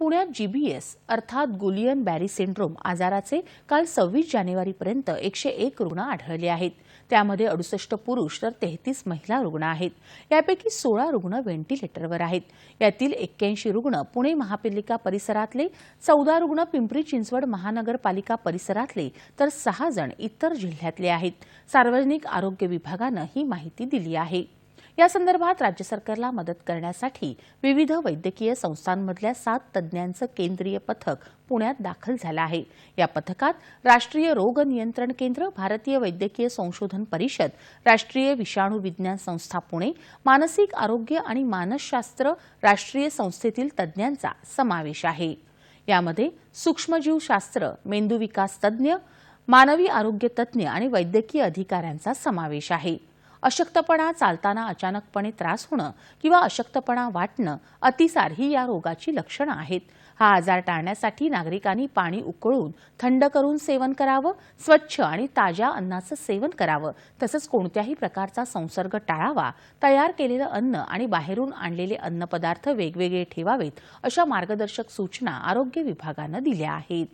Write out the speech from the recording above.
पुण्यात जीबीएस अर्थात गुलियन Barré syndrome आजाराचे काल सव्वीस जानेवारीपर्यंत एकशे एक रुग्ण आढळले आहेत. त्यामध्ये अडुसष्ट पुरुष तर तेहतीस महिला रुग्ण आहेत. यापैकी सोळा रुग्ण व्हेंटिलेटरवर आहेत. यातील एक्क्याऐंशी रुग्ण पुणे महापालिका परिसरातले चौदा रुग्ण पिंपरी चिंचवड महानगरपालिका परिसरातले तर सहा जण इतर जिल्ह्यातले आहेत. सार्वजनिक आरोग्य विभागानं ही माहिती दिली आहे. या संदर्भात राज्य सरकारला मदत करण्यासाठी विविध वैद्यकीय संस्थांमधल्या सात तज्ज्ञांचं केंद्रीय पथक पुण्यात दाखल झालं आहे. या पथकात राष्ट्रीय रोग नियंत्रण केंद्र भारतीय वैद्यकीय संशोधन परिषद राष्ट्रीय विषाणू विज्ञान संस्था पुणे मानसिक आरोग्य आणि मानसशास्त्र राष्ट्रीय संस्थेतील तज्ज्ञांचा समावेश आहे. यामध्ये सूक्ष्मजीवशास्त्र मेंदू विकास तज्ज्ञ मानवी आरोग्य तज्ज्ञ आणि वैद्यकीय अधिकाऱ्यांचा समावेश आहे. अशक्तपणा चालताना अचानकपणे त्रास होणं किंवा अशक्तपणा वाटणं अतिसार ही या रोगाची लक्षणं आहेत. हा आजार टाळण्यासाठी नागरिकांनी पाणी उकळून थंड करून सेवन करावं स्वच्छ आणि ताज्या अन्नाचं सेवन करावं तसंच कोणत्याही प्रकारचा संसर्ग टाळावा तयार केलेलं अन्न आणि बाहेरून आणलेले अन्नपदार्थ वेगवेगळे ठेवावेत अशा मार्गदर्शक सूचना आरोग्य विभागानं दिल्या आहेत.